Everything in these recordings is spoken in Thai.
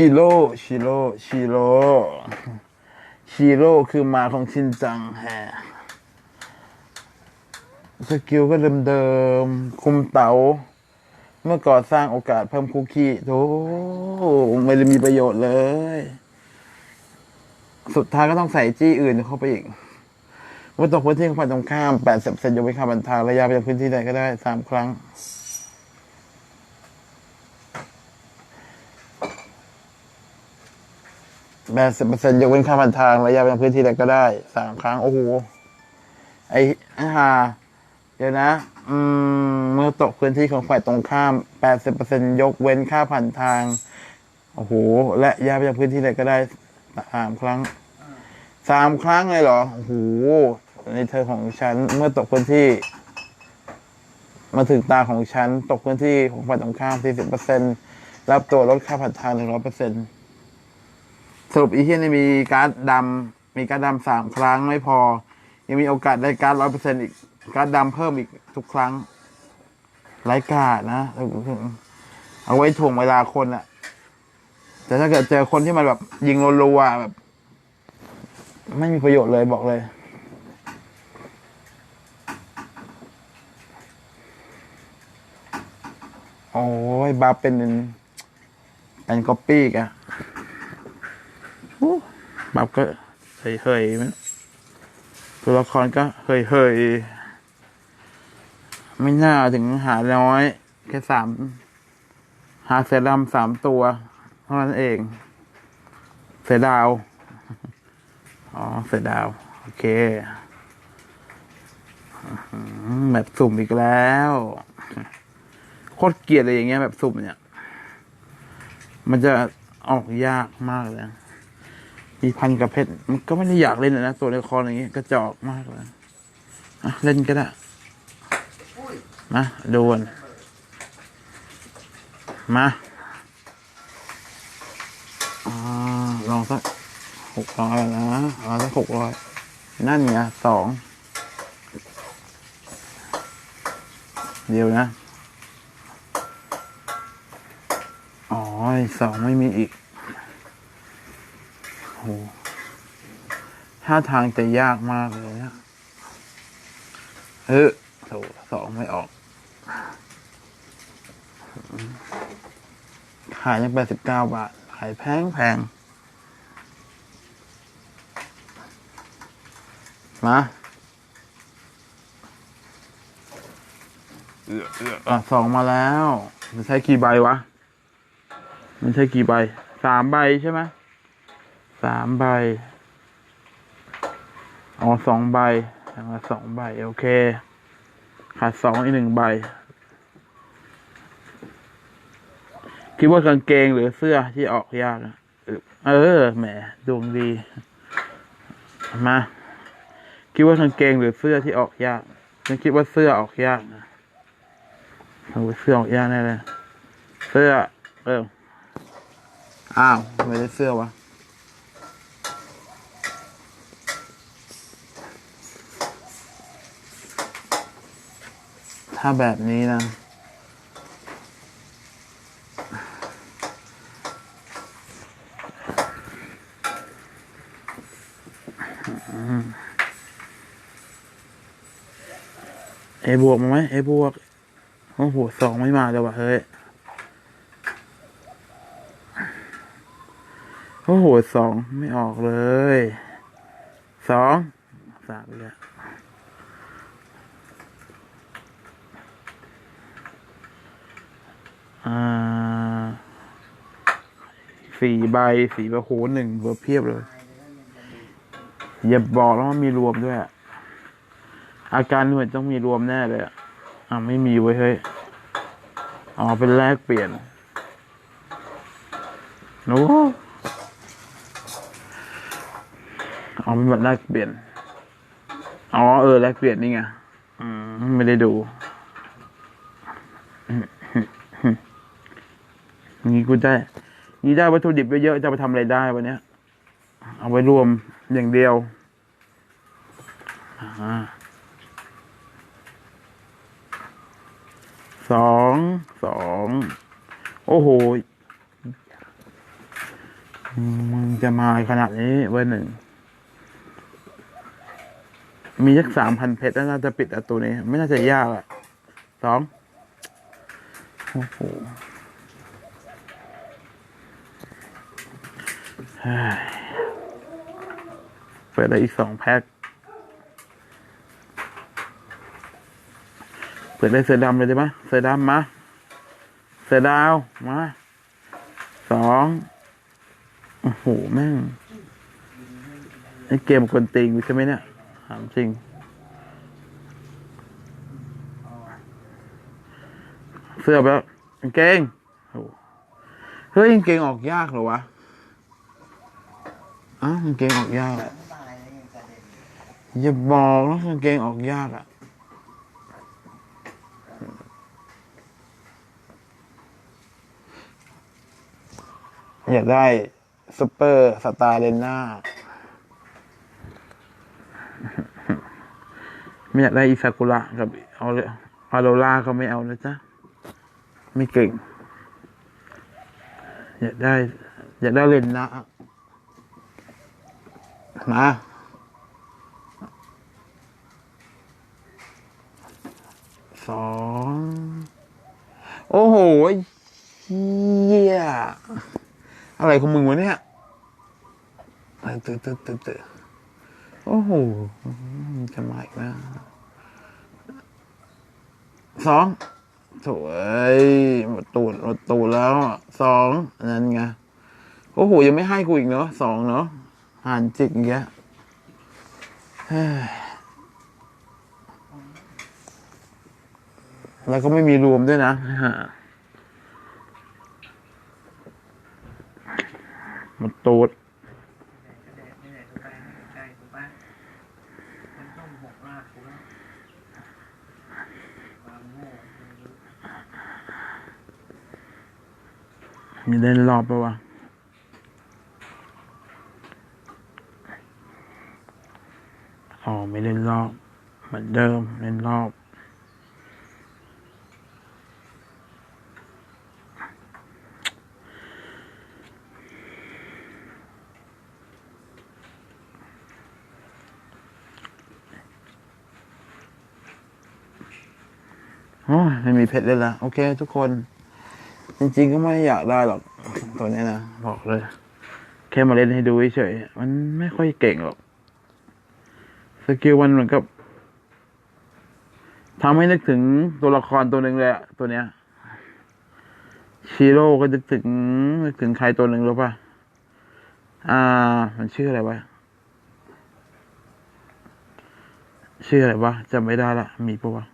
ชิโร่ชิโร่ชิโร่ชิโร่คือมาของชินจังแฮะสกิลก็เดิมๆ คุมเตา๋า เมื่อก่อสร้างโอกาสเพิ่มคุกกี้โธ่ไม่ได้มีประโยชน์เลย สุดท้ายก็ต้องใส่จี้อื่นเข้าไปอีกเมื่อตกพื้นที่ของฝ่ายตรงข้าม 80เซนยกเว้นค่าบันทางระยะไปยังพื้นที่ใดก็ได้สามครั้ง แปดสิบเปอร์เซ็นต์ยกเว้นค่าผ่านทางระยะไปยังพื้นที่ใดก็ได้สามครั้ง โอ้โห ไอ้ไอ้ห่าเดี๋ยวนะ อืม เมื่อตกพื้นที่ของฝ่ายตรงข้ามแปดสิบเปอร์เซ็นต์ยกเว้นค่าผ่านทาง โอ้โห และระยะไปยังพื้นที่ใดก็ได้สามครั้งสามครั้งเลยเหรอ โอ้โห ในเธอของฉัน เมื่อตกพื้นที่ มาถึงตาของฉัน ตกพื้นที่ของฝ่ายตรงข้ามสี่สิบเปอร์เซ็นต์รับตัวลดค่าผ่านทางหนึ่งร้อยเปอร์เซ็นต์ สรุปอีเทียนี่มีการ์ดดำมีการ์ดดำสามครั้งไม่พอ ยังมีโอกาสได้การ์ดร้อยเปอร์เซ็นต์อีกการ์ดดำเพิ่มอีกทุกครั้งไร้กาดนะ เอาไว้ถ่วงเวลาคนอะแต่ถ้าเกิดเจอคนที่มันแบบยิงรัวๆแบบ ไม่มีประโยชน์เลยบอกเลยโอ้ยบาเป็นเป็นก๊อปปี้กะ บับก็เฮยเฮยมันตัวละครก็เฮยเฮยไม่น่าถึงหาน้อย แค่สาม หาเสือดำสามตัว เท่านั้นเอง เสดาว อ๋อ เสดาว โอเคแบบสุ่มอีกแล้ว โคตรเกลียดเลยอย่างเงี้ยแบบสุ่มเนี่ย มันจะออกยากมากเลย มีพันกับเพชรมันก็ไม่ได้อยากเล่นนะตัวละครอย่างเงี้ยกระจอกมากเลยเล่นก็ได้มาดูนมาอลองสักหกร้อยนะเอาสักหกร้อยนั่นไงสองเดียวนะ อ๋อสองไม่มีอีก หท่าทางจะยากมากเลยนะเออโถสองไม่ออก ขายยังแปดสิบเก้าบาท ขายแพงแพงมาอะสองมาแล้ว มันใช้กี่ใบวะ มันใช้กี่ใบ สามใบใช่ไหม สามใบอ๋อสองใบอาสองใบ โอเค ขาดสองอีกหนึ่งใบ คิดว่ากางเกงหรือเสื้อที่ออกยาก เออ แหม ดวงดี มา คิดว่ากางเกงหรือเสื้อที่ออกยากฉันคิดว่าเสื้อออกยากนะเอาเสื้อออกยากแน่เลย เสื้อ เออ อ้าว ไม่ได้เสื้อวะ ถ้าแบบนี้นะ เอบวกมาไหมเอบวก โอ้โหสองไม่มาเลยวะเฮ้ย โอ้โหสองไม่ออกเลย สองสามเลยอ่า สี่ใบสี่ใบโหหนึ่งเบอร์เพียบเลย อย่าบอกแล้วว่ามีรวมด้วย อาการเหมือนต้องมีรวมแน่เลยอ่าไม่มีเว้เฮ้ยอ๋อเป็นแลกเปลี่ยนโน้อ๋อเป็นบัตรแลกเปลี่ยน อ๋อเออแลกเปลี่ยนนี่ไง อืม ไม่ได้ดู งี้กูได้งี้ได้วัตถุดิบเยอะๆจะไปทำอะไรได้วันนี้เอาไว้รวมอย่างเดียวอสองสองโอ้โหมึงจะมาขนาดนี้เบอร์หนึ่ง มีสักสามพันเพชรแล้วน่าจะปิดประตูนี้ ไม่น่าจะยากอะสองโอ้โห เปิดได้อีกสองแพ็ค เปิดได้เสือดำเลยได้ไหมเสือดำมา เสือดาว มา สอง โอ้โห แม่งไอเกมคนติงใช่ไหมเนี่ยถามจริง เสื้อแบบกางเกง เฮ้ยกางเกงออกยากเหรอวะ อ้าวกางเกงออกยากอะอย่าบอกนะกางเกงออกยากอะอยากได้ซุปเปอร์สตาร์เลนน่าไม่อยากได้อิซากุระกับเอาเลอาโรล่าก็ไม่เอานะจ๊ะ ไม่เก่ง อยากได้ อยากได้เลนนะ มา สอง โอ้โหเยี่ยอะไรของมึงวะเนี่ยตื่นตื่นตื่นตื่นโอ้โหจะมาอีกนะสองโถ่เอ้ยหมดตูดหมดตูดแล้วสองนนั้นไงโอ้โหยังไม่ให้กูอีกเนาะสองเนาะ ห่านจิกอย่างเงี้ยแล้วก็ไม่มีรวมด้วยนะฮะมดตูดไม่ได้ถูกไปไม่ใช่ถูกไปมันต้องหกลากถูกแล้วความโง่มีเล่นรอบปะวะ อ๋อไม่เล่นรอบเหมือนเดิมเล่นรอบ โอ้ยไม่มีเพชรเลยละโอเค ทุกคน จริง ๆ ก็ไม่อยากได้หรอก ตัวนี้นะ บอกเลย แค่มาเล่นให้ดูเฉยๆมันไม่ค่อยเก่งหรอก สกิลมันเหมือนกับทำให้นึกถึงตัวละครตัวหนึ่งเลยอะตัวเนี้ยชิโร่ก็นึกถึงนึกถึงใครตัวหนึ่งรู้ป่ะ อ่า มันชื่ออะไรวะ ชื่ออะไรวะจำไม่ได้ละ มีปะวะ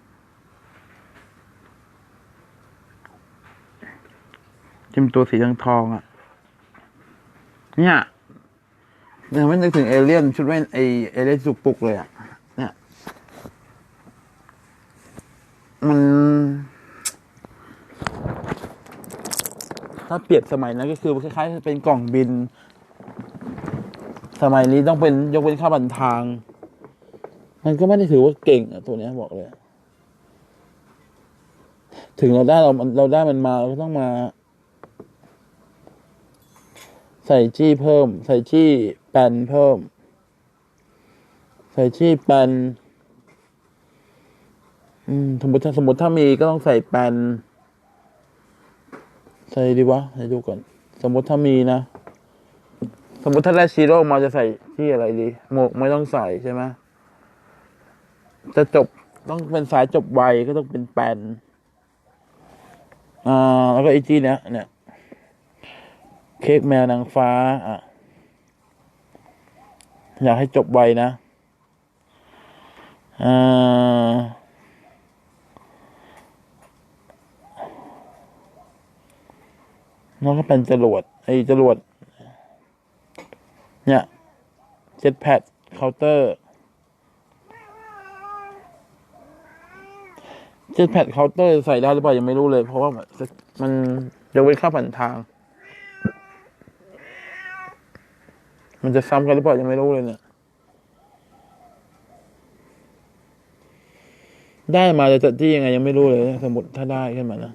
จิ้มตัวสีทองทองอะเนี่ย เนี่ยไม่นึกถึงเอเลี่ยนชุดแว่นไอเอเลี่ยนสุกปุกเลยอะเนี่ยมัน ถ้าเปรียบสมัยนั้นก็คือคล้ายๆเป็นกล่องบิน สมัยนี้ต้องเป็นยกเว้นค่าบันทาง มันก็ไม่ได้ถือว่าเก่งอะตัวเนี้ยบอกเลย ถึงเราได้เราเราได้มันมาเราก็ต้องมา ใส่จี้เพิ่ม ใส่จี้ ปนเพิ่ม ใส่จี้แปนอืมสมมติถ้าสมมติถ้ามีก็ต้องใส่แปนใส่ดีวะให้ดูก่อน สมมติถ้ามีนะ สมมติถ้าได้ชีโร่มาจะใส่ที่อะไรดี หมวกไม่ต้องใส่ใช่ไหมจะจบต้องเป็นสายจบไวก็ต้องเป็นแปนอ่าแล้วก็ไอจี้เนี้ยเนี่ย เค้กแมวนางฟ้า อะ อยากให้จบไวนะอ่าน้องก็เป็นจรวดไอ้จรวด เนี่ยเจ็ตแพดเคาน์เตอร์เจ็ตแพดเคาน์เตอร์ใส่ได้หรือเปล่ายังไม่รู้เลย เพราะว่ามันยกเว้นค่าผ่านทาง มันจะซ้ำกันหรือเปล่ายังไม่รู้เลยเนี่ย ได้มาจะจัดที่ยังไงยังไม่รู้เลย สมมติถ้าได้ขึ้นมานะ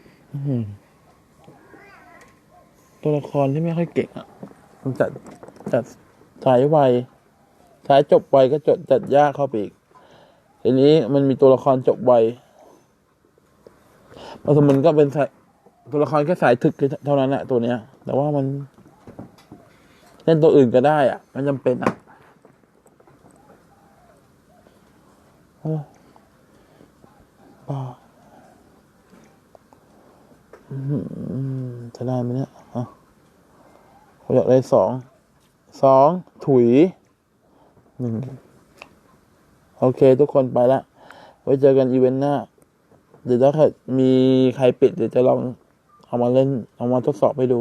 ตัวละครที่ไม่ค่อยเก่งอะ มันจัดจัดสายไวสายจบไวก็จดจัดยากเข้าไปอีกทีนี้มันมีตัวละครจบไวผสมมันก็เป็นสายตัวละครแค่สายถึกเท่านั้นแหละตัวเนี้ย แต่ว่ามัน เล่นตัวอื่นก็ได้อะ มันจำเป็นอะโอ้บ้าอืมจะได้ไหมเนี่ยอะเขอยากได้สอง สอง ถุยหนึ่งโอเค ทุกคนไปละ ไว้เจอกันอีเวนต์หน้า เดี๋ยวถ้าเกิดมีใครปิด เดี๋ยวจะลองเอามาเล่น เอามาทดสอบให้ดู